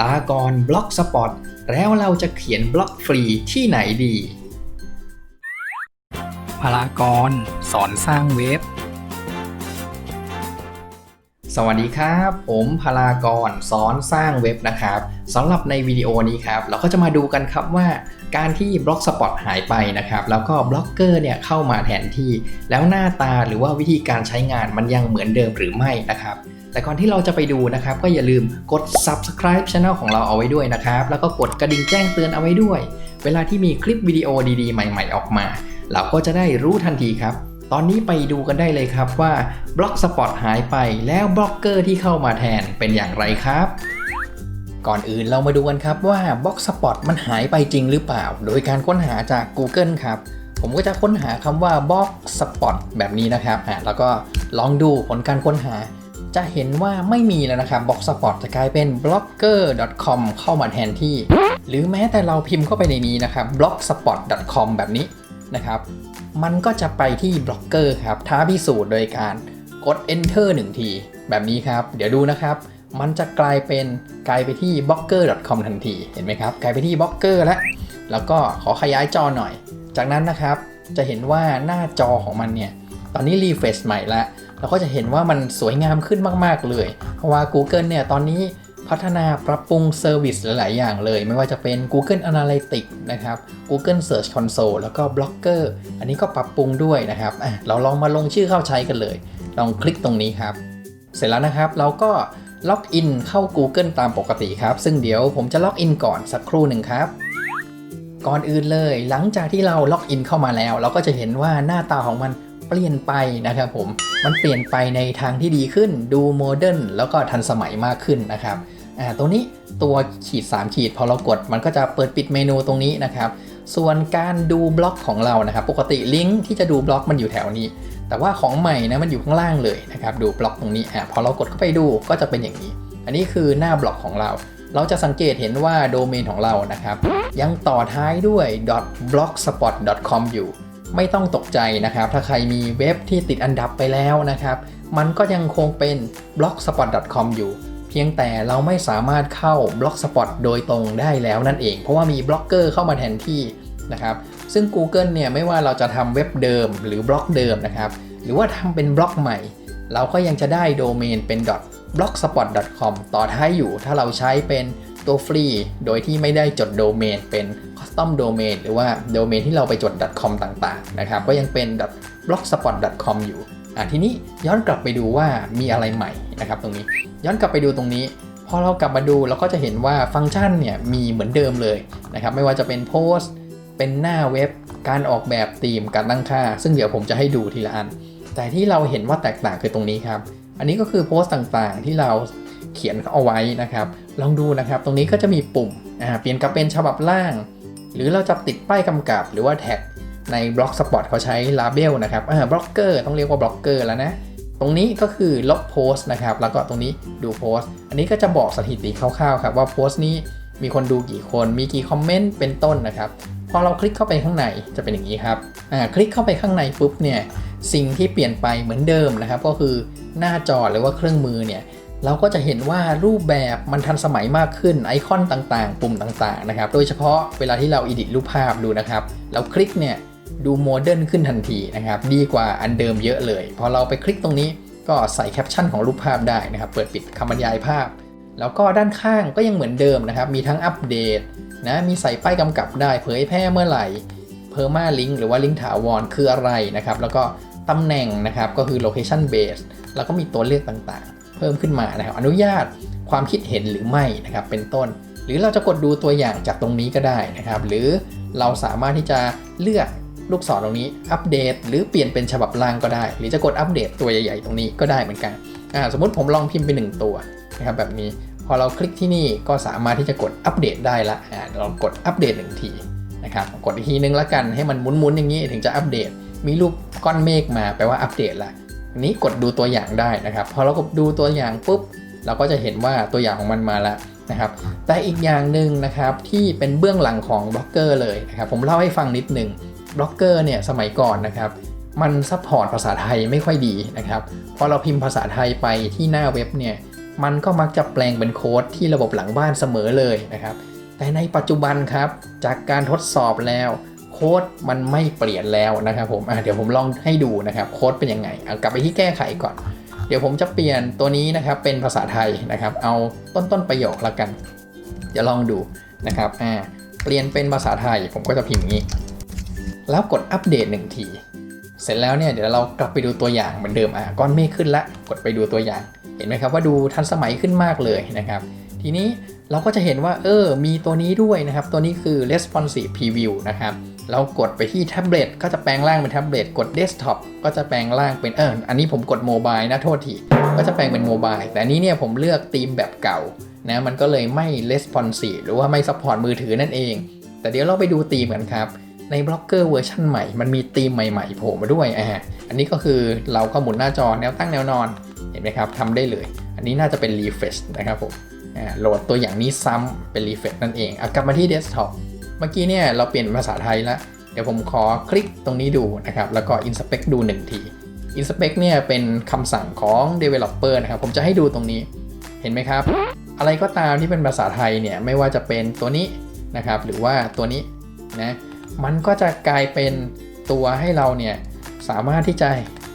ลากรบล็อกสปอตแล้วเราจะเขียนบล็อกฟรีที่ไหนดีพลากรสอนสร้างเว็บ สวัสดีครับ ผมพลากรสอนสร้างเว็บนะครับสำหรับในวิดีโอนี้ครับ เราก็จะมาดูกันครับว่าการที่บล็อกสปอตหายไปนะครับ แล้วก็บล็อกเกอร์เนี่ยเข้ามาแทนที่ แล้วหน้าตาหรือว่าวิธีการใช้งานมันยังเหมือนเดิมหรือไม่นะครับ แต่ก่อนที่เราจะไปดูนะครับ ก็อย่าลืมกด subscribe channel ของเราเอาไว้ด้วยนะครับ แล้วก็กดกระดิ่งแจ้งเตือนเอาไว้ด้วย เวลาที่มีคลิปวิดีโอดีๆ ใหม่ ๆ ออกมา เราก็จะได้รู้ทันทีครับ ตอนนี้ไปดูกันได้เลยครับว่าบล็อกสปอตหายไปแล้วบล็อกเกอร์ที่เข้ามาแทนเป็นอย่างไรครับก่อนอื่นเรามาดูกันครับว่าบล็อกสปอตมันหายไปจริงหรือเปล่า โดยการค้นหาจาก Google ครับ ผมก็จะค้นหาคำว่าบล็อกสปอตแบบนี้นะครับแล้วก็ลองดูผลการค้นหา จะเห็นว่าไม่มีแล้วนะครับบล็อกสปอตจะกลายเป็น blogger.com เข้ามาแทนที่ หรือแม้แต่เราพิมพ์เข้าไปในนี้นะครับ blogspot.com แบบนี้นะครับ มันก็จะไปที่บล็อกเกอร์ครับท้าพิสูจน์โดยการกด enter 1 ที แบบนี้ครับ เดี๋ยวดูนะครับมันจะกลายเป็นกลายไปที่ blogger.com ทันที เห็นไหมครับ กลายไปที่บล็อกเกอร์แล้ว แล้วก็ขอขยายจอหน่อย จากนั้นนะครับ จะเห็นว่าหน้าจอของมันเนี่ย ตอนนี้รีเฟรชใหม่ล้วเราก็จะเห็นว่ามันสวยงามขึ้นมากๆเลย เพราะว่า Google เนี่ยตอนนี้พัฒนาปรับปรุงเซอร์วิสหลาย ๆ อย่างเลย ไม่ว่าจะเป็น Google Analytics นะครับ Google Search Console แล้วก็ Blogger อันนี้ก็ปรับปรุงด้วยนะครับเราลองมาลงชื่อเข้าใช้กันเลย ลองคลิกตรงนี้ครับ เสร็จแล้วนะครับเราก็ล็อกอินเข้า Google ตามปกติครับ ซึ่งเดี๋ยวผมจะล็อกอินก่อนสักครู่หนึ่งครับ ก่อนอื่นเลย หลังจากที่เราล็อกอินเข้ามาแล้ว เราก็จะเห็นว่าหน้าตาของมัน เปลี่ยนไปนะครับผม มันเปลี่ยนไปในทางที่ดีขึ้น ดูโมเดิร์นแล้วก็ทันสมัยมากขึ้นนะครับอ่าตรงนี้ตัวขีด 3 ขีดพอเรากด มันก็จะเปิดปิดเมนูตรงนี้นะครับ ส่วนการดูบล็อกของเรานะครับ ปกติลิงก์ที่จะดูบล็อกมันอยู่แถวนี้ แต่ว่าของใหม่นะมันอยู่ข้างล่างเลยนะครับ ดูบล็อกตรงนี้อ่าพอเรากดเข้าไปดูก็จะเป็นอย่างนี้ อันนี้คือหน้าบล็อกของเรา เราจะสังเกตเห็นว่าโดเมนของเรานะครับ ยังต่อท้ายด้วย .blogspot.com อยู่ ไม่ต้องตกใจนะครับ ถ้าใครมีเว็บที่ติดอันดับไปแล้วนะครับ มันก็ยังคงเป็น blogspot.com อยู่ เพียงแต่เราไม่สามารถเข้า blogspot โดยตรงได้แล้วนั่นเอง เพราะว่ามีบล็อกเกอร์เข้ามาแทนที่นะครับ ซึ่ง Google เนี่ยไม่ว่าเราจะทำเว็บเดิมหรือบล็อกเดิมนะครับ หรือว่าทำเป็นบล็อกใหม่ เราก็ยังจะได้โดเมนเป็น blogspot.com ต่อท้ายอยู่ ถ้าเราใช้เป็นตัวฟรี โดยที่ไม่ได้จดโดเมนเป็น custom domain หรือว่าโดเมนที่เราไปจด .com ต่างๆนะครับก็ยังเป็น blogspot.com อยู่อะทีนี้ย้อนกลับไปดูว่ามีอะไรใหม่นะครับตรงนี้ย้อนกลับไปดูตรงนี้พอเรากลับมาดูเราก็จะเห็นว่าฟังก์ชันเนี่ยมีเหมือนเดิมเลยนะครับไม่ว่าจะเป็นโพสต์เป็นหน้าเว็บ การออกแบบธีมการตั้งค่า ซึ่งเดี๋ยวผมจะให้ดูทีละอัน แต่ที่เราเห็นว่าแตกต่างคือตรงนี้ครับ อันนี้ก็คือโพสต์ต่างๆ ที่เราเขียนเอาไว้นะครับ ลองดูนะครับ ตรงนี้ก็จะมีปุ่มอ่าเปลี่ยนกับเป็นฉบับล่าง หรือเราจะติดป้ายกำกับหรือว่าแท็กในบล็อกสปอตเขาใช้ลาเบลนะครับอ่าบล็อกเกอร์ต้องเรียกว่าบล็อกเกอร์แล้วนะ ตรงนี้ก็คือลบโพสต์นะครับ แล้วก็ตรงนี้ดูโพสต์ อันนี้ก็จะบอกสถิติคร่าวๆครับว่าโพสต์นี้มีคนดูกี่คน มีกี่คอมเมนต์เป็นต้นนะครับ พอเราคลิกเข้าไปข้างในจะเป็นอย่างนี้ครับ อ่า คลิกเข้าไปข้างในปุ๊บเนี่ย สิ่งที่เปลี่ยนไปเหมือนเดิมนะครับ ก็คือหน้าจอหรือว่าเครื่องมือเนี่ย เราก็จะเห็นว่ารูปแบบมันทันสมัยมากขึ้นไอคอนต่างๆ ปุ่มต่างๆนะครับ โดยเฉพาะเวลาที่เราอิดิทรูปภาพดูนะครับ เราคลิกเนี่ยดูโมเดิร์นขึ้นทันทีนะครับ ดีกว่าอันเดิมเยอะเลย พอเราไปคลิกตรงนี้ก็ใส่แคปชั่นของรูปภาพได้นะครับ เปิดปิดคำบรรยายภาพ แล้วก็ด้านข้างก็ยังเหมือนเดิมนะครับ มีทั้งอัปเดตนะมีใส่ป้ายกำกับได้ เผยแพร่เมื่อไหร่เพอร์มาลิงหรือว่าลิงก์ถาวรคืออะไรนะครับแล้วก็ตำแหน่งนะครับก็คือ location base แล้วก็มีตัวเลือกต่าง เพิ่มขึ้นมานะครับ อนุญาตความคิดเห็นหรือไม่นะครับเป็นต้น หรือเราจะกดดูตัวอย่างจากตรงนี้ก็ได้นะครับ หรือเราสามารถที่จะเลือกลูกศรตรงนี้อัปเดต หรือเปลี่ยนเป็นฉบับล่างก็ได้ หรือจะกดอัปเดตตัวใหญ่ๆตรงนี้ก็ได้เหมือนกันอ่าสมมติผมลองพิมพ์ไปหนึ่งตัวนะครับแบบนี้พอเราคลิกที่นี่ก็สามารถที่จะกดอัปเดตได้ละอ่าเรากดอัปเดตหนึ่งทีนะครับกดอีกทีนึงแล้วกันให้มันหมุนๆอย่างนี้ถึงจะอัปเดต มีรูปก้อนเมฆมาแปลว่าอัปเดตละ นี้กดดูตัวอย่างได้นะครับพอเรากดดูตัวอย่างปุ๊บเราก็จะเห็นว่าตัวอย่างของมันมาแล้วนะครับ แต่อีกอย่างหนึ่งนะครับที่เป็นเบื้องหลังของบล็อกเกอร์เลยนะครับ ผมเล่าให้ฟังนิดหนึ่งบล็อกเกอร์เนี่ยสมัยก่อนนะครับ มันซัพพอร์ตภาษาไทยไม่ค่อยดีนะครับ พอเราพิมพ์ภาษาไทยไปที่หน้าเว็บเนี่ย มันก็มักจะแปลงเป็นโค้ดที่ระบบหลังบ้านเสมอเลยนะครับ แต่ในปัจจุบันครับ จากการทดสอบแล้ว โค้ดมันไม่เปลี่ยนแล้วนะครับผมเดี๋ยวผมลองให้ดูนะครับโค้ดเป็นยังไงกลับไปที่แก้ไขก่อน เดี๋ยวผมจะเปลี่ยนตัวนี้นะครับเป็นภาษาไทยนะครับ เอาต้นต้นๆประโยคละกันเดี๋ยวลองดูนะครับอ่าเปลี่ยนเป็นภาษาไทยผมก็จะพิมพ์งนี้ แล้วกดอัปเดตหนึ่งทีเสร็จแล้วเนี่ยเดี๋ยวเรากลับไปดูตัวอย่างเหมือนเดิมอะก้อนเมฆขึ้นละกดไปดูตัวอย่าง เห็นไหมครับว่าดูทันสมัยขึ้นมากเลยนะครับ ทีนี้เราก็จะเห็นว่าเออมีตัวนี้ด้วยนะครับ ตัวนี้คือ responsive preview นะครับ เรากดไปที่แท็บเล็ตก็จะแปลงร่างเป็นแท็บเล็ตกด desktop ก็จะแปลงร่างเป็นเอออันนี้ผมกดโมบายนะโทษทีก็จะแปลงเป็นโมบายแต่นี้เนี่ยผมเลือกธีมแบบเก่านะมันก็เลยไม่ responsive หรือว่าไม่ support มือถือนั่นเอง แต่เดี๋ยวเราไปดูธีมกันครับในบล็อกเกอร์เวอร์ชันใหม่ มันมีธีมใหม่ๆโผล่มาด้วยอ่าอันนี้ก็คือเราก็หมุนหน้าจอแนวตั้งแนวนอน เห็นไหมครับทำได้เลย อันนี้น่าจะเป็น refresh นะครับผมโหลดตัวอย่างนี้ซ้ำเป็น refresh นั่นเองอกลับมาที่ desktop เมื่อกี้เนี่ยเราเปลี่ยนภาษาไทยแล้ว เดี๋ยวผมขอคลิกตรงนี้ดูนะครับ แล้วก็ inspect ดู 1 ที inspect เนี่ยเป็นคำสั่งของ developer นะครับ ผมจะให้ดูตรงนี้ เห็นไหมครับ อะไรก็ตามที่เป็นภาษาไทยเนี่ย ไม่ว่าจะเป็นตัวนี้นะครับ หรือว่าตัวนี้นะ มันก็จะกลายเป็นตัวให้เราเนี่ยสามารถที่จะ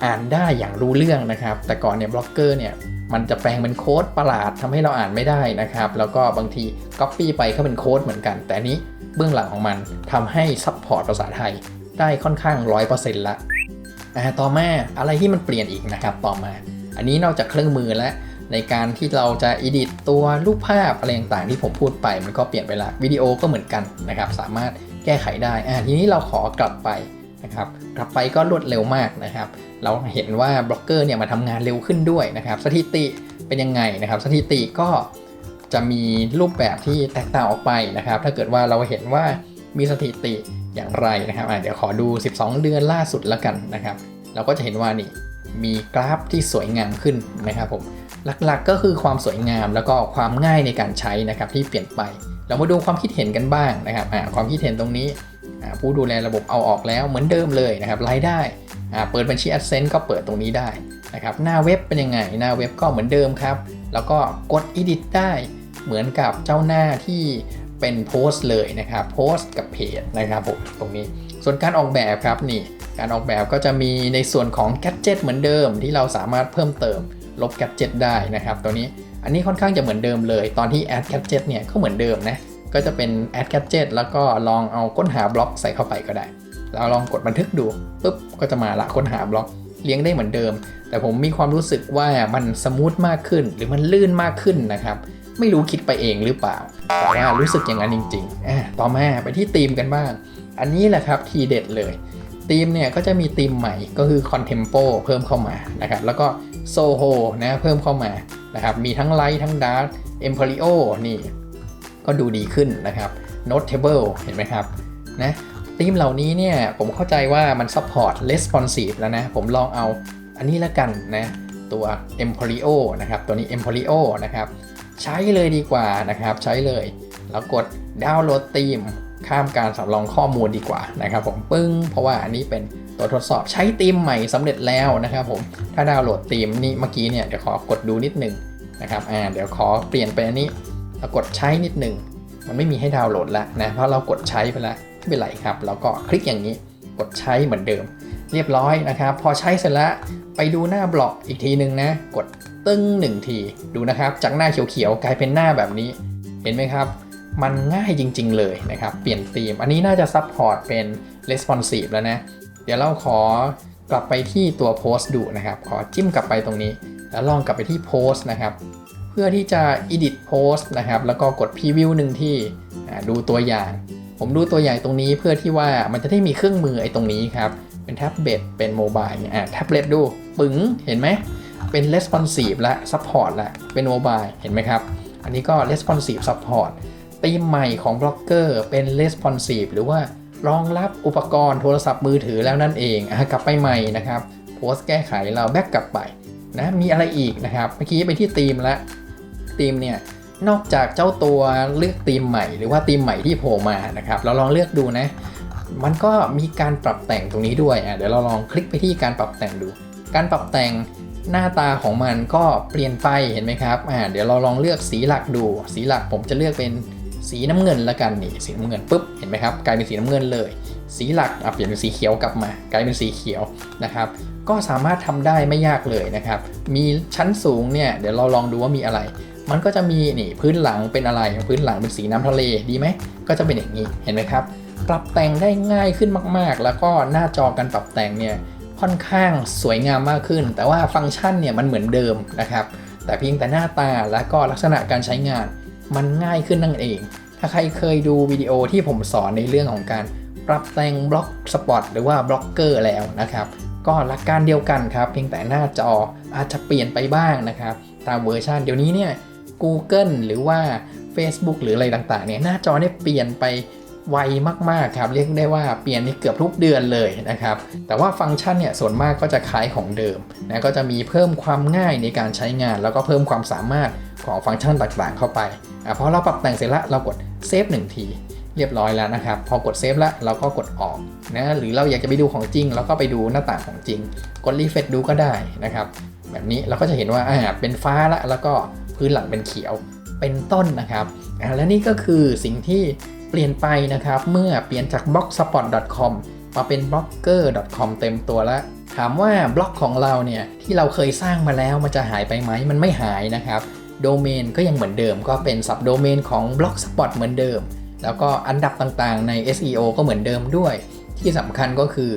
อ่านได้อย่างรู้เรื่องนะครับ แต่ก่อนเนี่ยบล็อกเกอร์เนี่ยมันจะแปลงเป็นโค้ดประหลาดทำให้เราอ่านไม่ได้นะครับ แล้วก็บางที Copy ไปก็เป็นโค้ดเหมือนกัน แต่นี้ เบื้องหลังของมันทำให้ซัพพอร์ตภาษาไทยได้ค่อนข้าง 100%ละอ่าต่อมาอะไรที่มันเปลี่ยนอีกนะครับต่อมา อันนี้นอกจากเครื่องมือแล้วในการที่เราจะ edit ตัวรูปภาพอะไรต่างๆที่ผมพูดไปมันก็เปลี่ยนไปละวิดีโอก็เหมือนกันนะครับ สามารถแก้ไขได้อ่าทีนี้เราขอกลับไปนะครับกลับไปก็รวดเร็วมากนะครับ เราเห็นว่าบล็อกเกอร์เนี่ยมาทำงานเร็วขึ้นด้วยนะครับ สถิติเป็นยังไงนะครับ สถิติก็ จะมีรูปแบบที่แตกต่างออกไปนะครับ ถ้าเกิดว่าเราเห็นว่ามีสถิติอย่างไรนะครับเดี๋ยวขอดู 12 เดือนล่าสุดแล้วกันนะครับ เราก็จะเห็นว่านี่มีกราฟที่สวยงามขึ้นนะครับผมหลักๆก็คือความสวยงามแล้วก็ความง่ายในการใช้นะครับที่เปลี่ยนไป เรามาดูความคิดเห็นกันบ้างนะครับความคิดเห็นตรงนี้ผู้ดูแลระบบเอาออกแล้วเหมือนเดิมเลยนะครับรายได้เปิดบัญชี AdSense ก็เปิดตรงนี้ได้นะครับหน้าเว็บเป็นยังไง หน้าเว็บก็เหมือนเดิมครับ แล้วก็กด Edit ได้ เหมือนกับเจ้าหน้าที่เป็นโพสต์เลยนะครับโพสต์กับเพจนะครับผมตรงนี้ ส่วนการออกแบบครับนี่การออกแบบก็จะมีในส่วนของแกดเจิตเหมือนเดิมที่เราสามารถเพิ่มเติมลบ gadget ได้นะครับตัวนี้อันนี้ค่อนข้างจะเหมือนเดิมเลย ตอนที่ add gadget เนี่ยก็เหมือนเดิมนะก็จะเป็น add gadget แล้วก็ลองเอาค้นหาบล็อกใส่เข้าไปก็ได้เราลองกดบันทึกดูปุ๊บก็จะมาละค้นหาบล็อกเลี้ยงได้เหมือนเดิม แต่ผมมีความรู้สึกว่ามันสมูทมากขึ้นหรือมันลื่นมากขึ้นนะครับ ไม่รู้คิดไปเองหรือเปล่า แต่ว่ารู้สึกอย่างนั้นจริงๆอะต่อมาไปที่ธีมกันบ้าง อันนี้แหละครับทีเด็ดเลยธีมเนี่ยก็จะมีธีมใหม่ก็คือ Contempo เพิ่มเข้ามานะครับแล้วก็โซโฮนะเพิ่มเข้ามานะครับมีทั้งไลท์ทั้งดาร์ e m p อ r ิโอนี่ก็ดูดีขึ้นนะครับ Notable เห็นไหมครับนะธีมเหล่านี้เนี่ยผมเข้าใจว่ามัน support responsive แล้วนะ ผมลองเอาอันนี้ละกันนะตัว e m p อ r ิโอนะครับตัวนี้ e m p อ r ิโอนะครับ ใช้เลยดีกว่านะครับ ใช้เลย แล้วกดดาวน์โหลดธีมข้ามการสำรองข้อมูลดีกว่านะครับผมปึ้ง เพราะว่าอันนี้เป็นตัวทดสอบใช้ธีมใหม่สำเร็จแล้วนะครับผมถ้าดาวน์โหลดธีมนี่เมื่อกี้เนี่ยเดี๋ยวขอกดดูนิดหนึ่งนะครับอ่าเดี๋ยวขอเปลี่ยนไปอันนี้แล้วกดใช้นิดหนึ่งมันไม่มีให้ดาวน์โหลดแล้วนะเพราะเรากดใช้ไปแล้วไม่เป็นไรครับแล้วก็คลิกอย่างนี้กดใช้เหมือนเดิม เรียบร้อยนะครับ พอใช้เสร็จแล้วไปดูหน้าบล็อกอีกทีหนึ่งนะ กด ตึ้งหนึ่งทีดูนะครับ จากหน้าเขียวๆกลายเป็นหน้าแบบนี้ เห็นไหมครับ มันง่ายจริงๆเลยนะครับ เปลี่ยนธีม อันนี้น่าจะซับพอร์ตเป็น responsive แล้วนะ เดี๋ยวเราขอกลับไปที่ตัวโพสต์ดูนะครับ ขอจิ้มกลับไปตรงนี้ แล้วลองกลับไปที่โพสต์นะครับ เพื่อที่จะ edit post นะครับ แล้วก็กด preview หนึ่งที่ดูตัวอย่าง ผมดูตัวอย่างตรงนี้เพื่อที่ว่ามันจะได้มีเครื่องมือไอ้ตรงนี้ครับ เป็นแท็บเล็ต เป็นโมบายอ่าแท็บเล็ตดู ปึ๋ง เห็นไหม เป็น responsive และ support ละเป็นโมบายเห็นไหมครับ อันนี้ก็ responsive support ธีมใหม่ของบล็อกเกอร์เป็น responsive หรือว่ารองรับอุปกรณ์โทรศัพท์มือถือแล้วนั่นเองอกลับไปใหม่นะครับโพสต์แก้ไขเราแบ็กกลับไปนะมีอะไรอีกนะครับ เมื่อกี้ไปที่ธีมแล้วธีมเนี่ยนอกจากเจ้าตัวเลือกธีมใหม่ หรือว่าธีมใหม่ที่โผล่มานะครับ เราลองเลือกดูนะ มันก็มีการปรับแต่งตรงนี้ด้วยอะเดี๋ยวเราลองคลิกไปที่การปรับแต่งดู การปรับแต่ง หน้าตาของมันก็เปลี่ยนไปเห็นไหมครับอ่าเดี๋ยวเราลองเลือกสีหลักดู สีหลักผมจะเลือกเป็นสีน้ำเงินละกันนี่สีน้ำเงินปุ๊บเห็นไหมครับกลายเป็นสีน้ำเงินเลย สีหลักเปลี่ยนเป็นสีเขียวกลับมา กลายเป็นสีเขียวนะครับ ก็สามารถทำได้ไม่ยากเลยนะครับ มีชั้นสูงเนี่ยเดี๋ยวเราลองดูว่ามีอะไร มันก็จะมีนี่พื้นหลังเป็นอะไรพื้นหลังเป็นสีน้ำทะเลดีไหมก็จะเป็นอย่างนี้เห็นไหมครับ ปรับแต่งได้ง่ายขึ้นมากๆ แล้วก็หน้าจอการปรับแต่งเนี่ย ค่อนข้างสวยงามมากขึ้น แต่ว่าฟังก์ชันเนี่ยมันเหมือนเดิมนะครับ แต่เพียงแต่หน้าตาและก็ลักษณะการใช้งานมันง่ายขึ้นนั่นเอง ถ้าใครเคยดูวิดีโอที่ผมสอนในเรื่องของการปรับแต่งบล็อกสปอตหรือว่าบล็อกเกอร์แล้วนะครับ ก็หลักการเดียวกันครับ เพียงแต่หน้าจออาจจะเปลี่ยนไปบ้างนะครับ ตามเวอร์ชันเดี๋ยวนี้เนี่ย Google หรือว่า Facebook หรืออะไรต่างๆเนี่ยหน้าจอเนี่ยเปลี่ยนไป ไวมากๆครับเรียกได้ว่าเปลี่ยนในเกือบทุกเดือนเลยนะครับ แต่ว่าฟังก์ชันเนี่ยส่วนมากก็จะคล้ายของเดิมนะก็จะมีเพิ่มความง่ายในการใช้งาน แล้วก็เพิ่มความสามารถของฟังก์ชันต่างๆ เข้าไปอ่พอเราปรับแต่งเสร็จล้วเรากดเซฟหนึ่งทีเรียบร้อยแล้วนะครับ พอกดเซฟแล้วเราก็กดออกนะหรือเราอยากจะไปดูของจริงเราก็ไปดูหน้าต่างของจริง กดรีเฟรชดูก็ได้นะครับ แบบนี้เราก็จะเห็นว่าอ่าเป็นฟ้าละแล้วก็พื้นหลังเป็นเขียวเป็นต้นนะครับและนี่ก็คือสิ่งที่ เปลี่ยนไปนะครับ เมื่อเปลี่ยนจาก blogspot.com มาเป็น blogger.com เต็มตัวแล้ว ถามว่าบล็อกของเราเนี่ยที่เราเคยสร้างมาแล้วมันจะหายไปไหมมันไม่หายนะครับโดเมนก็ยังเหมือนเดิม ก็เป็น subdomain โดเมนของ blogspot เหมือนเดิม แล้วก็อันดับต่างๆ ใน SEO ก็เหมือนเดิมด้วย ที่สำคัญก็คือ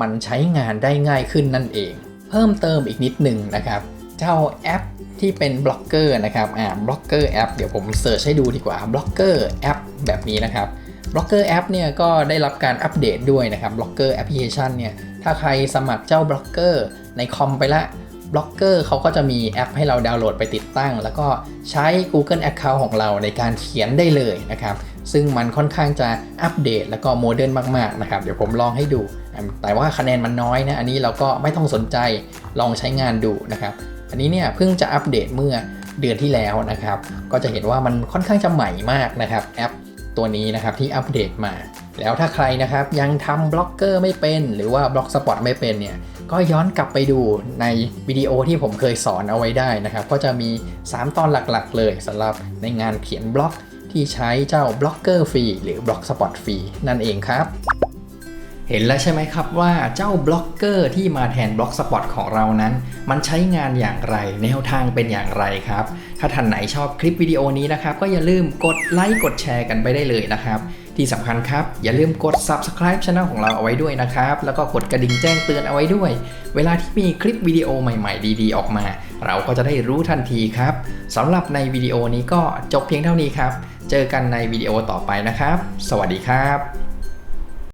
มันใช้งานได้ง่ายขึ้นนั่นเอง เพิ่มเติมอีกนิดหนึ่งนะครับ เจ้าแอป ที่เป็นบล็อกเกอร์นะครับอ่าบล็อกเกอร์แอปเดี๋ยวผมเสิร์ชให้ดูดีกว่าบล็อกเกอร์แอปแบบนี้นะครับบล็อกเกอร์แอปเนี่ยก็ได้รับการอัปเดตด้วยนะครับบล็อกเกอร์แอปพลิเคชันเนี่ยถ้าใครสมัครเจ้าบล็อกเกอร์ในคอมไปละบล็อกเกอร์เขาก็จะมีแอปให้เราดาวน์โหลดไปติดตั้ง แล้วก็ใช้ Google Account ของเราในการเขียนได้เลยนะครับ ซึ่งมันค่อนข้างจะอัปเดตแล้วก็โมเดิร์นมากๆนะครับ เดี๋ยวผมลองให้ดู แต่ว่าคะแนนมันน้อยนะ อันนี้เราก็ไม่ต้องสนใจลองใช้งานดูนะครับ อันนี้เนี่ยเพิ่งจะอัปเดตเมื่อเดือนที่แล้วนะครับ ก็จะเห็นว่ามันค่อนข้างจะใหม่มากนะครับแอปตัวนี้นะครับที่อัปเดตมา แล้วถ้าใครนะครับยังทำบล็อกเกอร์ไม่เป็น หรือว่าบล็อกสปอตไม่เป็นเนี่ยก็ย้อนกลับไปดูในวิดีโอที่ผมเคยสอนเอาไว้ได้นะครับ ก็จะมี 3 ตอนหลักๆ เลยสำหรับในงานเขียนบล็อกที่ใช้เจ้าบล็อกเกอร์ฟรีหรือบล็อกสปอตฟรีนั่นเองครับ เห็นแล้วใช่ไหมครับว่าเจ้าบล็อกเกอร์ที่มาแทนบล็อกสปอตของเรานั้น มันใช้งานอย่างไร แนวทางเป็นอย่างไรครับ ถ้าท่านไหนชอบคลิปวิดีโอนี้นะครับ ก็อย่าลืมกดไลค์กดแชร์กันไปได้เลยนะครับ ที่สำคัญครับ อย่าลืมกด subscribe channel ของเราเอาไว้ด้วยนะครับ แล้วก็กดกระดิ่งแจ้งเตือนเอาไว้ด้วย เวลาที่มีคลิปวิดีโอใหม่ ๆ ดี ๆ ออกมา เราก็จะได้รู้ทันทีครับสำหรับในวิดีโอนี้ก็จบเพียงเท่านี้ครับ เจอกันในวิดีโอต่อไปนะครับ สวัสดีครับ